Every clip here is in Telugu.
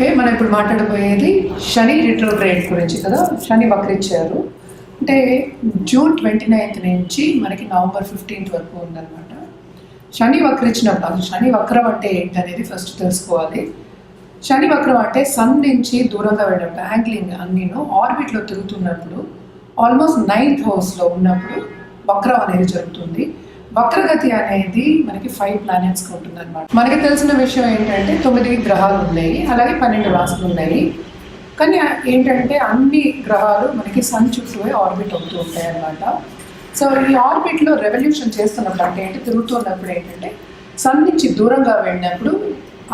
ఓకే మనం ఇప్పుడు మాట్లాడబోయేది శని రిట్రోగ్రేడ్ గురించి కదా. శని వక్రించారు. అంటే జూన్ ట్వంటీ నైన్త్ నుంచి మనకి నవంబర్ ఫిఫ్టీన్త్ వరకు ఉందన్నమాట. శని వక్రించినప్పుడు అసలు శని వక్రం అంటే ఏంటి అనేది ఫస్ట్ తెలుసుకోవాలి. శని వక్రం అంటే సన్ నుంచి దూరంగా వెళ్ళినప్పుడు యాంగ్లింగ్ అన్నీను ఆర్బిట్లో తిరుగుతున్నప్పుడు ఆల్మోస్ట్ నైన్త్ హౌస్లో ఉన్నప్పుడు వక్రం అనేది జరుగుతుంది. వక్రగతి అనేది మనకి ఫైవ్ ప్లానెట్స్ ఉంటుంది అనమాట మనకి తెలిసిన విషయం ఏంటంటే తొమ్మిది గ్రహాలు ఉన్నాయి అలాగే పన్నెండు రాసులు ఉన్నాయి. కానీ ఏంటంటే అన్ని గ్రహాలు మనకి సన్ చుట్టూ ఆర్బిట్ అవుతూ ఉంటాయి అన్నమాట సో ఈ ఆర్బిట్లో రెవల్యూషన్ చేస్తున్నప్పుడు అంటే ఏంటి? తిరుగుతున్నప్పుడు ఏంటంటే సన్ నుంచి దూరంగా వెళ్ళినప్పుడు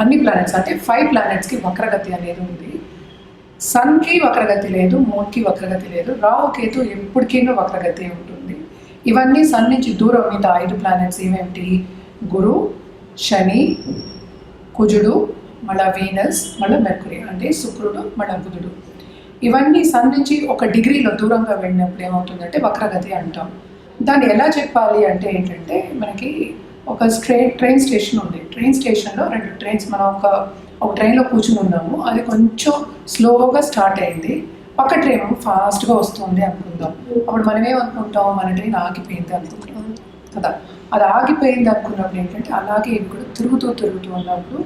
అన్ని ప్లానెట్స్ అంటే ఫైవ్ ప్లానెట్స్కి వక్రగతి అనేది ఉంది. సన్కి వక్రగతి లేదు మూన్కి వక్రగతి లేదు రాహు కేతు ఎప్పటికీనూ వక్రగతి ఉంటుంది ఇవన్నీ సన్ నుంచి దూరం. మిగతా ఐదు ప్లానెట్స్ ఏమేమిటి? గురు శని కుజుడు మళ్ళా వీనస్ మళ్ళీ మెర్కురీ అంటే శుక్రుడు మళ్ళా బుధుడు. ఇవన్నీ సన్ నుంచి ఒక డిగ్రీలో దూరంగా వెళ్ళినప్పుడు ఏమవుతుందంటే వక్రగతి అంటాం. దాన్ని ఎలా చెప్పాలి అంటే ఏంటంటే మనకి ఒక స్ట్రే ట్రైన్ స్టేషన్ ఉంది. ట్రైన్ స్టేషన్లో రెండు ట్రైన్స్ మనం ఒక ఒక ట్రైన్లో కూర్చుని ఉన్నాము. అది కొంచెం స్లోగా స్టార్ట్ అయింది. పక్క ట్రైన్ ఫాస్ట్గా వస్తుంది అనుకుందాం. అప్పుడు మనం ఏమనుకుంటాం మన ట్రైన్ ఆగిపోయింది అనుకుంటాం. కదా? అది ఆగిపోయింది అనుకున్నప్పుడు ఏంటంటే అలాగే ఇవి కూడా తిరుగుతూ తిరుగుతూ ఉన్నప్పుడు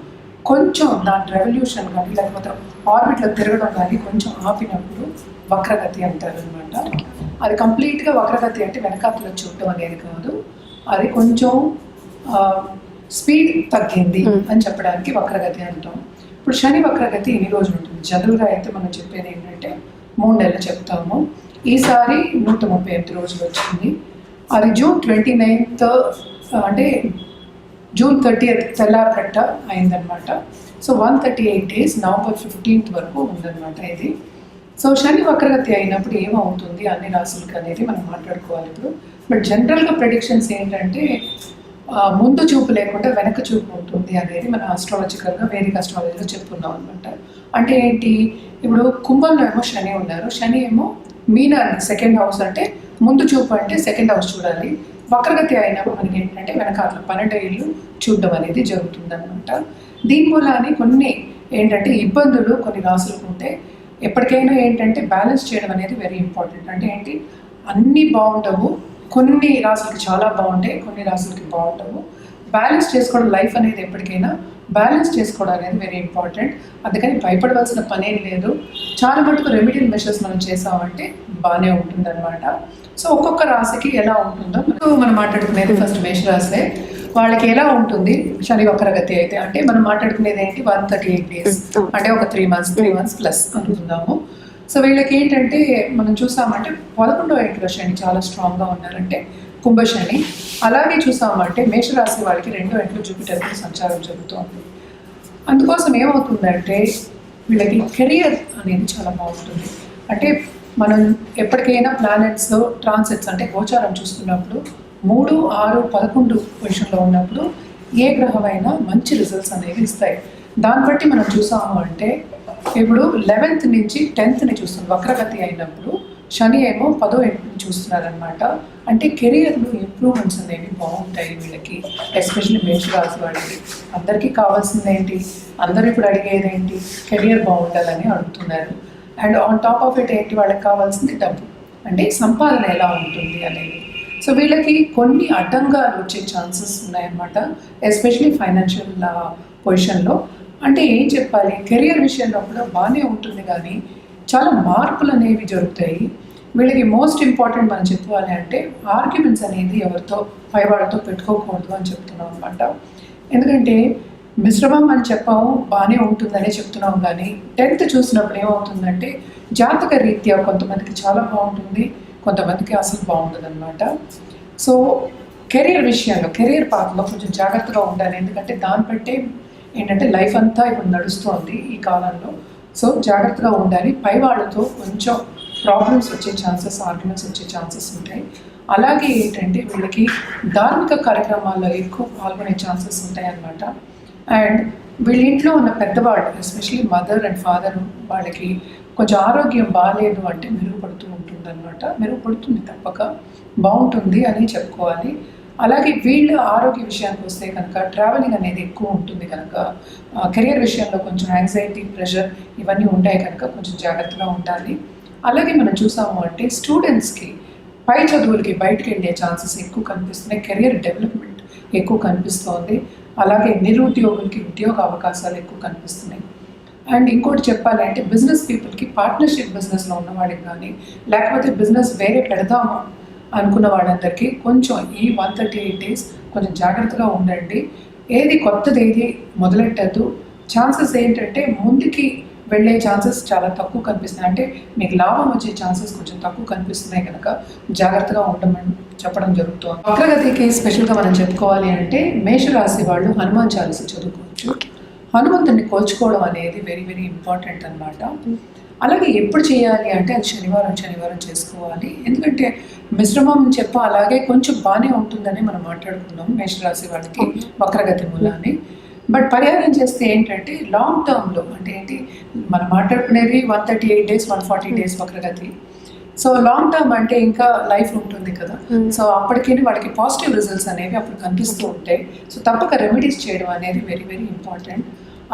కొంచెం దాని రెవల్యూషన్ కానీ లేకపోతే ఆర్బిట్లో తిరగడం కానీ కొంచెం ఆపినప్పుడు వక్రగతి అంటారు అనమాట అది కంప్లీట్గా వక్రగతి అంటే వెనకాతలో చూడటం అనేది కాదు. అది కొంచెం స్పీడ్ తగ్గింది అని చెప్పడానికి వక్రగతి అంటాం. ఇప్పుడు శని వక్రగతి ఎన్ని రోజులు ఉంటుంది? జనరల్గా అయితే మనం చెప్పేది ఏంటంటే మూడు నెలలు చెప్తాము. ఈసారి నూట ముప్పై ఎనిమిది రోజులు వచ్చింది. అది జూన్ ట్వంటీ నైన్త్ అంటే జూన్ థర్టీ తెల్లారకట్ట అయిందనమాట so one thirty eight days November fifteenth వరకు ఉందన్నమాట ఇది. సో శని వక్రగతి అయినప్పుడు ఏమవుతుంది అన్ని రాసులకి అనేది మనం మాట్లాడుకోవాలి ఇప్పుడు. బట్ జనరల్గా ప్రెడిక్షన్స్ ఏంటంటే ముందు చూపు లేకుండా వెనక చూపు ఉంటుంది అనేది మన ఆస్ట్రాలజికల్గా వేదిక ఆస్ట్రాలజీలో చెప్పుకున్నాం అనమాట అంటే ఏంటి? ఇప్పుడు కుంభంలో ఏమో శని ఉన్నారు. శని ఏమో మీనాన్ని సెకండ్ హౌస్ అంటే ముందు చూపు అంటే సెకండ్ హౌస్ చూడాలి. వక్రగతి అయినా మనకి ఏంటంటే వెనకాల పన్నెండు ఏళ్ళు చూడడం అనేది జరుగుతుంది అనమాట దీని కొన్ని ఏంటంటే ఇబ్బందులు కొన్ని రాసులకు ఉంటే ఎప్పటికైనా ఏంటంటే బ్యాలెన్స్ చేయడం అనేది వెరీ ఇంపార్టెంట్ అంటే ఏంటి? అన్నీ బాగుండవు కొన్ని రాసులకి చాలా బాగుంటాయి కొన్ని రాసులకి బాగుండవు. బ్యాలెన్స్ చేసుకోవడం లైఫ్ అనేది ఎప్పటికైనా బ్యాలెన్స్ చేసుకోవడం అనేది వెరీ ఇంపార్టెంట్ అందుకని భయపడవలసిన పనేం లేదు. చాలా మటుకు రెమెడియల్ మెషర్స్ మనం చేసామంటే బాగానే ఉంటుందన్నమాట. సో ఒక్కొక్క రాశికి ఎలా ఉంటుందో మనం మనం మాట్లాడుకునేది ఫస్ట్ మేషరాశే వాళ్ళకి ఎలా ఉంటుంది? శని వక్రగతి అయితే అంటే మనం మాట్లాడుకునేది ఏంటి? వన్ థర్టీ ఎయిట్ డేస్ అంటే ఒక three months three months plus అనుకుందాము. సో వీళ్ళకి ఏంటంటే మనం చూసామంటే పదకొండవ ఇంట్లో శని చాలా స్ట్రాంగ్గా ఉన్నారంటే కుంభశని. అలాగే చూసామంటే మేషరాశి వాళ్ళకి రెండో ఇంట్లో జూపిటర్కి సంచారం జరుగుతోంది. అందుకోసం ఏమవుతుందంటే వీళ్ళకి కెరియర్ అనేది చాలా బాగుంటుంది. అంటే మనం ఎప్పటికైనా ప్లానెట్స్ ట్రాన్సెట్స్ అంటే గోచారం చూస్తున్నప్పుడు మూడు ఆరు పదకొండు పొజిషన్లో ఉన్నప్పుడు ఏ గ్రహమైనా మంచి రిజల్ట్స్ అనేవి ఇస్తాయి. దాన్ని బట్టి మనం చూసాము అంటే ఇప్పుడు లెవెన్త్ నుంచి టెన్త్ని చూస్తుంది వక్రగతి అయినప్పుడు శని ఏమో పదో ఇంటిని చూస్తున్నారనమాట అంటే కెరియర్లో ఇంప్రూవ్మెంట్స్ అనేవి బాగుంటాయి వీళ్ళకి ఎస్పెషల్లీ మేష రాశి వాళ్ళకి. అందరికీ కావాల్సింది ఏంటి అందరూ ఇప్పుడు అడిగేది ఏంటి కెరియర్ బాగుండాలని అడుగుతున్నారు. And on top of it ఏంటి వాళ్ళకి కావాల్సింది? డబ్బు. అంటే సంపాదన ఎలా ఉంటుంది అనేది. సో వీళ్ళకి కొన్ని అడ్డంగాలు వచ్చే ఛాన్సెస్ ఉన్నాయన్నమాట. ఎస్పెషలీ ఫైనాన్షియల్ పొజిషన్లో అంటే ఏం చెప్పాలి? కెరియర్ విషయంలో కూడా బాగానే ఉంటుంది కానీ చాలా మార్పులు అనేవి జరుగుతాయి. వీళ్ళకి మోస్ట్ ఇంపార్టెంట్ మనం చెప్పాలి అంటే ఆర్గ్యుమెంట్స్ అనేది ఎవరితో పై వాళ్ళతో పెట్టుకోకూడదు అని చెప్తున్నాం అనమాట ఎందుకంటే మిశ్రమం అని చెప్పాము బాగానే ఉంటుందనే చెప్తున్నాం కానీ టెన్త్ చూసినప్పుడు ఏమవుతుందంటే జాతక రీత్యా కొంతమందికి చాలా బాగుంటుంది కొంతమందికి అసలు బాగుంటుంది అనమాట సో కెరీర్ విషయంలో కెరీర్ పాత్రలో కొంచెం జాగ్రత్తగా ఉండాలి. ఎందుకంటే దాన్ని బట్టే ఏంటంటే లైఫ్ అంతా ఇప్పుడు నడుస్తోంది ఈ కాలంలో. సో జాగ్రత్తగా ఉండాలి. పై వాళ్ళతో కొంచెం ప్రాబ్లమ్స్ వచ్చే ఛాన్సెస్ ఆర్గ్యుమెంట్స్ వచ్చే ఛాన్సెస్ ఉంటాయి. అలాగే ఏంటంటే వీళ్ళకి ధార్మిక కార్యక్రమాల్లో ఎక్కువ పాల్గొనే ఛాన్సెస్ ఉంటాయి అన్నమాట అండ్ వీళ్ళ ఇంట్లో ఉన్న పెద్దవాళ్ళు ఎస్పెషలీ మదర్ అండ్ ఫాదర్ వాళ్ళకి కొంచెం ఆరోగ్యం బాగాలేదు అంటే మెరుగుపడుతూ ఉంటుంది అనమాట మెరుగుపడుతుంది తప్పక. బాగుంటుంది అని చెప్పుకోవాలి. అలాగే వీళ్ళ ఆరోగ్య విషయానికి వస్తే కనుక ట్రావెలింగ్ అనేది ఎక్కువ ఉంటుంది కనుక కెరియర్ విషయంలో కొంచెం యాంగ్జైటీ ప్రెషర్ ఇవన్నీ ఉంటాయి కనుక కొంచెం జాగ్రత్తగా ఉండాలి. అలాగే మనం చూసాము అంటే స్టూడెంట్స్కి పై చదువులకి బయటకు వెళ్ళే ఛాన్సెస్ ఎక్కువ కనిపిస్తున్నాయి కెరియర్ డెవలప్మెంట్ ఎక్కువ కనిపిస్తోంది. అలాగే నిరుద్యోగులకి ఉద్యోగ అవకాశాలు ఎక్కువ కనిపిస్తున్నాయి. అండ్ ఇంకోటి చెప్పాలంటే బిజినెస్ పీపుల్కి పార్ట్నర్షిప్ బిజినెస్లో ఉన్న వాళ్ళకి కానీ లేకపోతే బిజినెస్ వేరే పెడదామా అనుకున్న వాళ్ళందరికీ కొంచెం ఈ వన్ థర్టీ ఎయిట్ డేస్ కొంచెం జాగ్రత్తగా ఉండండి. ఏది కొత్తది ఏది మొదలెట్టద్దు. ఛాన్సెస్ ఏంటంటే ముందుకి వెళ్ళే ఛాన్సెస్ చాలా తక్కువ కనిపిస్తున్నాయి. అంటే మీకు లాభం వచ్చే ఛాన్సెస్ కొంచెం తక్కువ కనిపిస్తున్నాయి కనుక జాగ్రత్తగా ఉండమని చెప్పడం జరుగుతుంది. వక్రగతికి స్పెషల్గా మనం చెప్పుకోవాలి అంటే మేషరాశి వాళ్ళు హనుమాన్ చాలీస చదువుకోవచ్చు. హనుమంతుడిని కోల్చుకోవడం అనేది వెరీ వెరీ ఇంపార్టెంట్ అన్నమాట. అలాగే ఎప్పుడు చేయాలి అంటే అది శనివారం శనివారం చేసుకోవాలి. ఎందుకంటే మిశ్రమం చెప్ప అలాగే కొంచెం బాగానే ఉంటుందని మనం మాట్లాడుకున్నాం మేషరాశి వాళ్ళకి వక్రగతి మూలాన్ని బట్ పరిహారం చేస్తే ఏంటంటే లాంగ్ టర్మ్లో అంటే ఏంటి మనం మాట్లాడుకునేది one thirty eight days one forty days వక్రగతి. సో లాంగ్ టర్మ్ అంటే ఇంకా లైఫ్ ఉంటుంది కదా. Hmm. సో అప్పటికి వాళ్ళకి పాజిటివ్ రిజల్ట్స్ అనేవి అప్పుడు కనిపిస్తూ ఉంటాయి సో తప్పక రెమెడీస్ చేయడం అనేది వెరీ వెరీ ఇంపార్టెంట్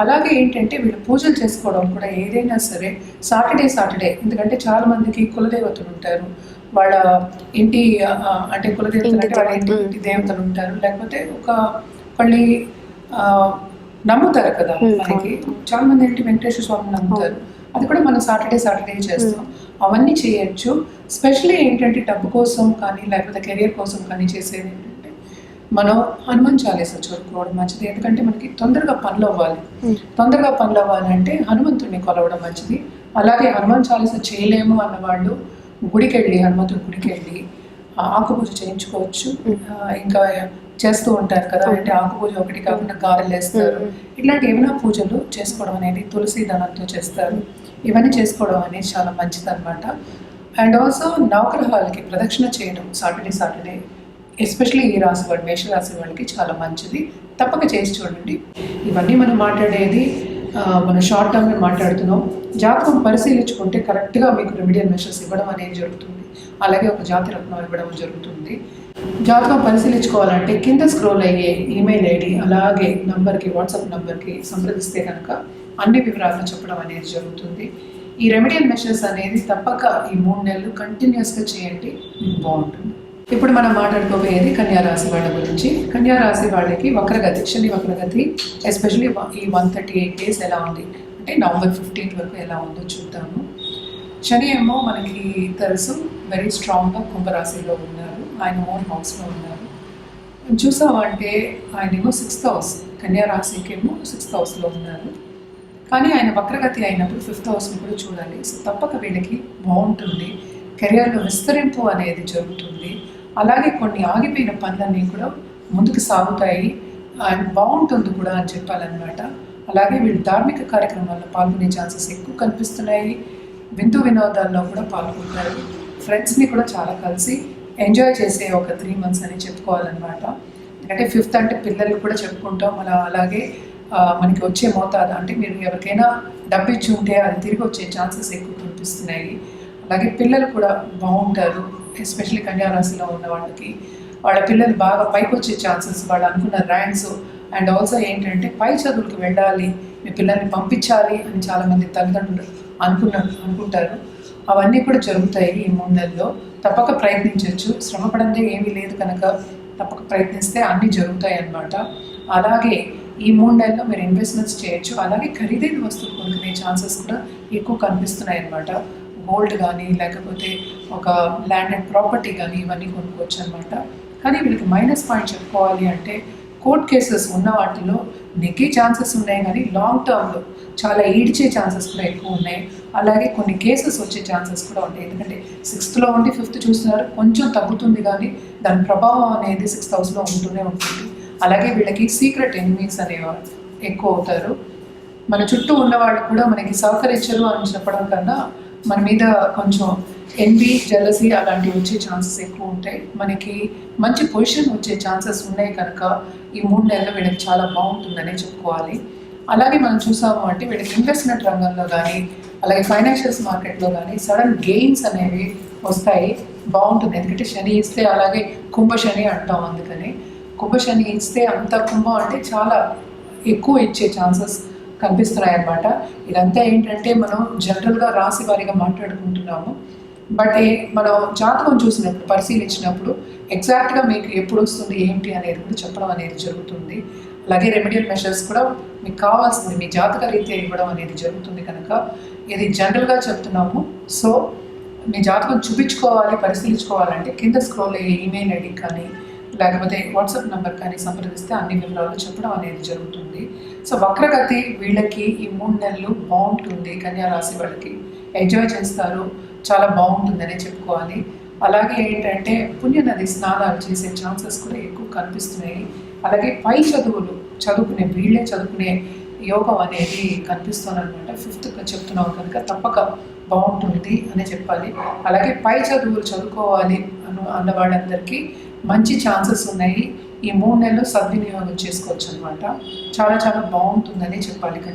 అలాగే ఏంటంటే వీళ్ళు పూజలు చేసుకోవడం కూడా ఏదైనా సరే సాటర్డే సాటర్డే ఎందుకంటే చాలా మందికి కులదేవతలు ఉంటారు. వాళ్ళ ఇంటి అంటే కులదేవతలు అంటే వాళ్ళ ఇంటి దేవత. ఇంటి దేవతలు ఉంటారు. లేకపోతే ఒక మళ్ళీ నమ్ముతారు కదా మనకి. చాలా మంది ఏంటి వెంకటేశ్వర స్వామిని నమ్ముతారు. అది కూడా మనం సాటర్డే సాటర్డే చేస్తాం. అవన్నీ చేయొచ్చు. స్పెషల్లీ ఏంటంటే డబ్బు కోసం కానీ లేకపోతే కెరియర్ కోసం కానీ చేసేది ఏంటంటే మనం హనుమాన్ చాలీస చదువుకోవడం మంచిది. ఎందుకంటే మనకి తొందరగా పనులు అవ్వాలి. తొందరగా పనులు అవ్వాలంటే హనుమంతుడిని కొలవడం మంచిది. అలాగే హనుమాన్ చాలీస చేయలేము అన్న వాళ్ళు గుడికి వెళ్ళి హనుమంతుడి గుడికి వెళ్ళి ఆకుపూజ చేయించుకోవచ్చు. ఇంకా చేస్తూ ఉంటారు కదా అంటే ఆకుపూజ ఒకటి కాకుండా గారెలు వేస్తారు. ఇట్లాంటి ఏమైనా పూజలు చేసుకోవడం అనేది తులసి దళంతో చేస్తారు. ఇవన్నీ చేసుకోవడం అనేది చాలా మంచిది అనమాట అండ్ ఆల్సో నవగ్రహాలకి ప్రదక్షిణ చేయడం సాటర్డే సాటర్డే ఎస్పెషల్లీ ఈ రాశి వాళ్ళు మేషరాశి వాళ్ళకి చాలా మంచిది. తప్పక చేసి చూడండి. ఇవన్నీ మనం మాట్లాడేది మన షార్ట్ టర్మ్లో మాట్లాడుతున్నాం. జాతకం పరిశీలించుకుంటే కరెక్ట్గా మీకు రెమిడియల్ మెషర్స్ ఇవ్వడం అనేది జరుగుతుంది. అలాగే ఒక జాతి రత్నం ఇవ్వడం జరుగుతుంది. జాతకం పరిశీలించుకోవాలంటే కింద స్క్రోల్ అయ్యే ఈమెయిల్ ఐడి అలాగే నంబర్కి వాట్సాప్ నంబర్కి సంప్రదిస్తే కనుక అన్ని వివరాలను చెప్పడం అనేది జరుగుతుంది. ఈ రెమిడియల్ మెషర్స్ అనేది తప్పక ఈ మూడు నెలలు కంటిన్యూస్గా చేయండి మీకు బాగుంటుంది. ఇప్పుడు మనం మాట్లాడుకోబోయేది కన్యా రాశి వాళ్ళ గురించి. కన్యా రాశి వాళ్ళకి వక్రగతి శని వక్రగతి ఎస్పెషల్లీ ఈ వన్ థర్టీ ఎయిట్ డేస్ ఎలా ఉంది? అంటే నవంబర్ ఫిఫ్టీన్త్ వరకు ఎలా ఉందో చూద్దాము. శని ఏమో మనకి తెలుసు వెరీ స్ట్రాంగ్గా కుంభరాశిలో ఉన్నారు. ఆయన ఓన్ హౌస్లో ఉన్నారు. చూసామంటే ఆయన ఏమో సిక్స్త్ హౌస్ కన్యా రాశికి ఏమో సిక్స్త్ హౌస్లో ఉన్నారు. కానీ ఆయన వక్రగతి అయినప్పుడు ఫిఫ్త్ హౌస్ని కూడా చూడాలి. సో తప్పక వీళ్ళకి బాగుంటుంది. కెరియర్లో విస్తరింపు అనేది జరుగుతుంది. అలాగే కొన్ని ఆగిపోయిన పనులన్నీ కూడా ముందుకు సాగుతాయి. అండ్ బాగుంటుంది కూడా అని చెప్పాలన్నమాట. అలాగే వీళ్ళు ధార్మిక కార్యక్రమాల్లో పాల్గొనే ఛాన్సెస్ ఎక్కువ కనిపిస్తున్నాయి. విందు వినోదాల్లో కూడా పాల్గొంటారు. ఫ్రెండ్స్ని కూడా చాలా కలిసి ఎంజాయ్ చేసే ఒక త్రీ మంత్స్ అని చెప్పుకోవాలన్నమాట. ఎందుకంటే ఫిఫ్త్ అంటే పిల్లలు కూడా చెప్పుకుంటాం. అలా అలాగే మనకి వచ్చే మోతాదు. అంటే మీరు ఎవరికైనా డబ్బు ఇచ్చి ఉంటే అది తిరిగి వచ్చే ఛాన్సెస్ ఎక్కువ కనిపిస్తున్నాయి. అలాగే పిల్లలు కూడా బాగుంటారు ఎస్పెషల్లీ కన్యారాశిలో ఉన్న వాళ్ళకి. వాళ్ళ పిల్లలు బాగా పైకి వచ్చే ఛాన్సెస్ వాళ్ళు అనుకున్న ర్యాంక్స్ అండ్ ఆల్సో ఏంటంటే పై చదువులకు వెళ్ళాలి మీ పిల్లల్ని పంపించాలి అని చాలామంది తల్లిదండ్రులు అనుకున్న అనుకుంటారు. అవన్నీ కూడా జరుగుతాయి ఈ మూడు నెలల్లో తప్పక ప్రయత్నించవచ్చు శ్రమపడందే ఏమీ లేదు కనుక తప్పక ప్రయత్నిస్తే అన్నీ జరుగుతాయి అన్నమాట. అలాగే ఈ మూడు నెలల్లో మీరు ఇన్వెస్ట్మెంట్స్ చేయొచ్చు. అలాగే ఖరీదైన వస్తువులు కొనుక్కునే ఛాన్సెస్ కూడా ఎక్కువ కనిపిస్తున్నాయి అన్నమాట. గోల్డ్ కానీ లేకపోతే ఒక ల్యాండ్ అండ్ ప్రాపర్టీ కానీ ఇవన్నీ కొనుక్కోవచ్చు అనమాట కానీ వీళ్ళకి మైనస్ పాయింట్ చెప్పుకోవాలి అంటే కోర్ట్ కేసెస్ ఉన్న వాటిలో నెగ్గే ఛాన్సెస్ ఉన్నాయి కానీ లాంగ్ టర్మ్లో చాలా ఈడ్చే ఛాన్సెస్ కూడా ఎక్కువ ఉన్నాయి. అలాగే కొన్ని కేసెస్ వచ్చే ఛాన్సెస్ కూడా ఉంటాయి. ఎందుకంటే సిక్స్త్లో ఉండి ఫిఫ్త్ చూస్తున్నారు కొంచెం తగ్గుతుంది కానీ దాని ప్రభావం అనేది సిక్స్త్ హౌస్లో ఉంటూనే ఉంటుంది. అలాగే వీళ్ళకి సీక్రెట్ ఎనిమీస్ అనేవారు ఎక్కువ అవుతారు. మన చుట్టూ ఉన్నవాళ్ళు కూడా మనకి సహకరించరు అని చెప్పడం కన్నా మన మీద కొంచెం ఎన్వి జెలసీ అలాంటివి వచ్చే ఛాన్సెస్ ఎక్కువ ఉంటాయి. మనకి మంచి పొజిషన్ వచ్చే ఛాన్సెస్ ఉన్నాయి కనుక ఈ మూడు నెలలు వీళ్ళకి చాలా బాగుంటుందనే చెప్పుకోవాలి. అలాగే మనం చూసాము అంటే వీళ్ళకి ఇన్వెస్ట్మెంట్ రంగంలో కానీ అలాగే ఫైనాన్షియల్స్ మార్కెట్లో కానీ సడన్ గెయిన్స్ అనేవి వస్తాయి. బాగుంటుంది. ఎందుకంటే శని ఇస్తే అలాగే కుంభ శని అంటాం అందుకని. కుంభ శని ఇస్తే అంత కుంభం అంటే చాలా ఎక్కువ ఇచ్చే ఛాన్సెస్ కనిపిస్తున్నాయి అన్నమాట ఇదంతా ఏంటంటే మనం జనరల్గా రాశి వారిగా మాట్లాడుకుంటున్నాము. బట్ మనం జాతకం చూసినప్పుడు పరిశీలించినప్పుడు ఎగ్జాక్ట్గా మీకు ఎప్పుడు వస్తుంది ఏంటి అనేది కూడా చెప్పడం అనేది జరుగుతుంది. అలాగే రెమెడియల్ మెషర్స్ కూడా మీకు కావాల్సింది మీ జాతక రీత్యా ఇవ్వడం అనేది జరుగుతుంది కనుక ఇది జనరల్గా చెప్తున్నాము. సో మీ జాతకం చూపించుకోవాలి పరిశీలించుకోవాలంటే కింద స్క్రోల్ అయ్యే ఈమెయిల్ ఐడి కానీ లేకపోతే వాట్సాప్ నెంబర్ కానీ సంప్రదిస్తే అన్ని వివరాలు చెప్పడం అనేది జరుగుతుంది. సో వక్రగతి వీళ్ళకి ఈ మూడు నెలలు బాగుంటుంది. కన్యా రాశి వాళ్ళకి ఎంజాయ్ చేస్తారు. చాలా బాగుంటుందనే చెప్పుకోవాలి. అలాగే ఏంటంటే పుణ్యనది స్నానాలు చేసే ఛాన్సెస్ కూడా ఎక్కువ కనిపిస్తున్నాయి. అలాగే పై చదువులు చదువుకునే వీళ్ళే చదువుకునే యోగం అనేది కనిపిస్తుంది అనమాట ఫిఫ్త్ చెప్తున్నాం కనుక తప్పక బాగుంటుంది అని చెప్పాలి. అలాగే పై చదువులు చదువుకోవాలి అన్న అన్న వాళ్ళందరికీ మంచి ఛాన్సెస్ ఉన్నాయి. ఈ మూడు నెలలు సద్వినియోగం చేసుకోవచ్చు అనమాట చాలా చాలా బాగుంటుందని చెప్పాలి కానీ